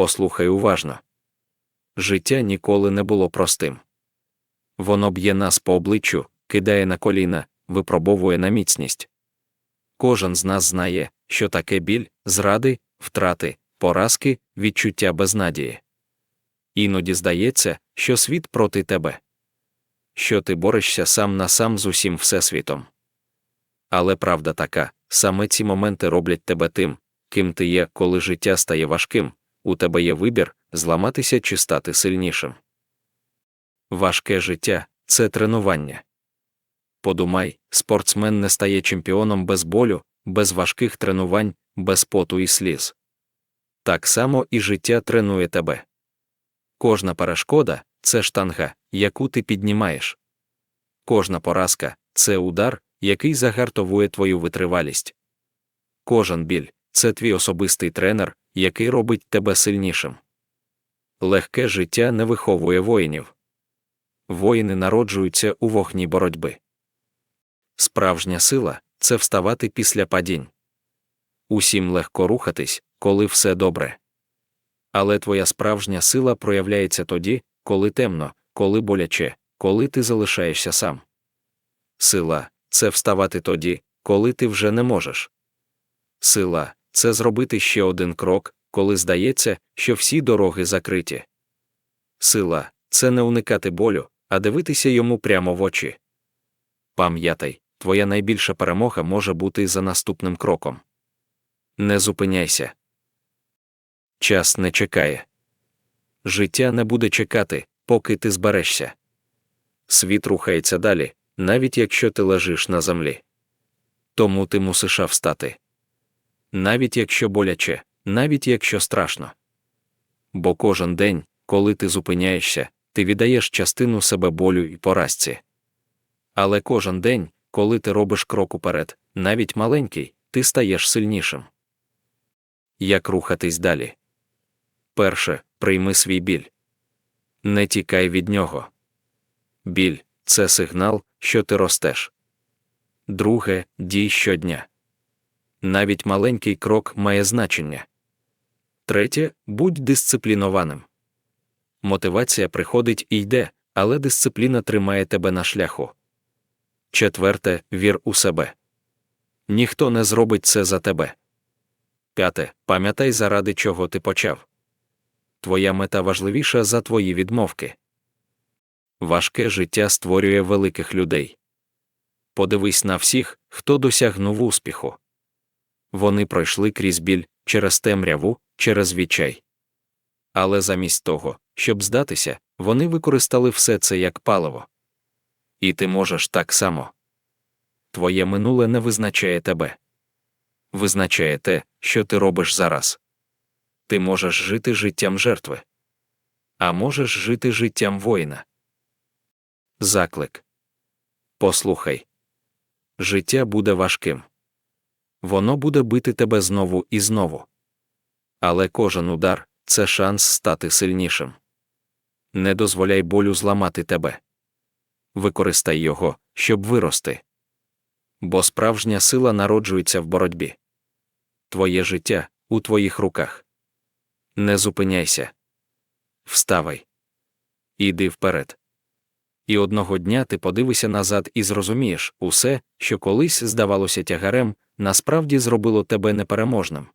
послухай уважно. Життя ніколи не було простим. Воно б'є нас по обличчю, кидає на коліна, випробовує на міцність. Кожен з нас знає, що таке біль, зради, втрати, поразки, відчуття безнадії. Іноді здається, що світ проти тебе, що ти борешся сам на сам з усім всесвітом. Але правда така, саме ці моменти роблять тебе тим, ким ти є, коли життя стає важким, у тебе є вибір зламатися чи стати сильнішим. Важке життя це тренування. Подумай, спортсмен не стає чемпіоном без болю, без важких тренувань, без поту і сліз. Так само і життя тренує тебе. Кожна перешкода це штанга, яку ти піднімаєш. Кожна поразка це удар, який загартовує твою витривалість. Кожен біль це твій особистий тренер, який робить тебе сильнішим. Легке життя не виховує воїнів. Воїни народжуються у вогні боротьби. Справжня сила це вставати після падінь. Усім легко рухатись, коли все добре. Але твоя справжня сила проявляється тоді, коли темно, коли боляче, коли ти залишаєшся сам. Сила це вставати тоді, коли ти вже не можеш. Сила це зробити ще один крок, коли здається, що всі дороги закриті. Сила це не уникати болю, а дивитися йому прямо в очі. Пам'ятай, твоя найбільша перемога може бути за наступним кроком. Не зупиняйся. Час не чекає. Життя не буде чекати, поки ти зберешся. Світ рухається далі, навіть якщо ти лежиш на землі. Тому ти мусиш встати. Навіть якщо боляче, навіть якщо страшно. Бо кожен день, коли ти зупиняєшся, ти віддаєш частину себе болю і поразці. Але кожен день, коли ти робиш крок уперед, навіть маленький, ти стаєш сильнішим. Як рухатись далі? Перше, прийми свій біль. Не тікай від нього. Біль це сигнал, що ти ростеш. Друге, дій щодня. Навіть маленький крок має значення. Третє, будь дисциплінованим. Мотивація приходить і йде, але дисципліна тримає тебе на шляху. Четверте, вір у себе. Ніхто не зробить це за тебе. П'яте. Пам'ятай, заради чого ти почав. Твоя мета важливіша за твої відмовки. Важке життя створює великих людей. Подивись на всіх, хто досягнув успіху. Вони пройшли крізь біль, через темряву, через відчай. Але замість того, щоб здатися, вони використали все це як паливо. І ти можеш так само. Твоє минуле не визначає тебе. Визначає те, що ти робиш зараз. Ти можеш жити життям жертви, а можеш жити життям воїна. Заклик. Послухай. Життя буде важким. Воно буде бити тебе знову і знову. Але кожен удар це шанс стати сильнішим. Не дозволяй болю зламати тебе. Використай його, щоб вирости. Бо справжня сила народжується в боротьбі. Твоє життя у твоїх руках. Не зупиняйся. Вставай. Іди вперед. І одного дня ти подивишся назад і зрозумієш усе, що колись здавалося тягарем, насправді зробило тебе непереможним.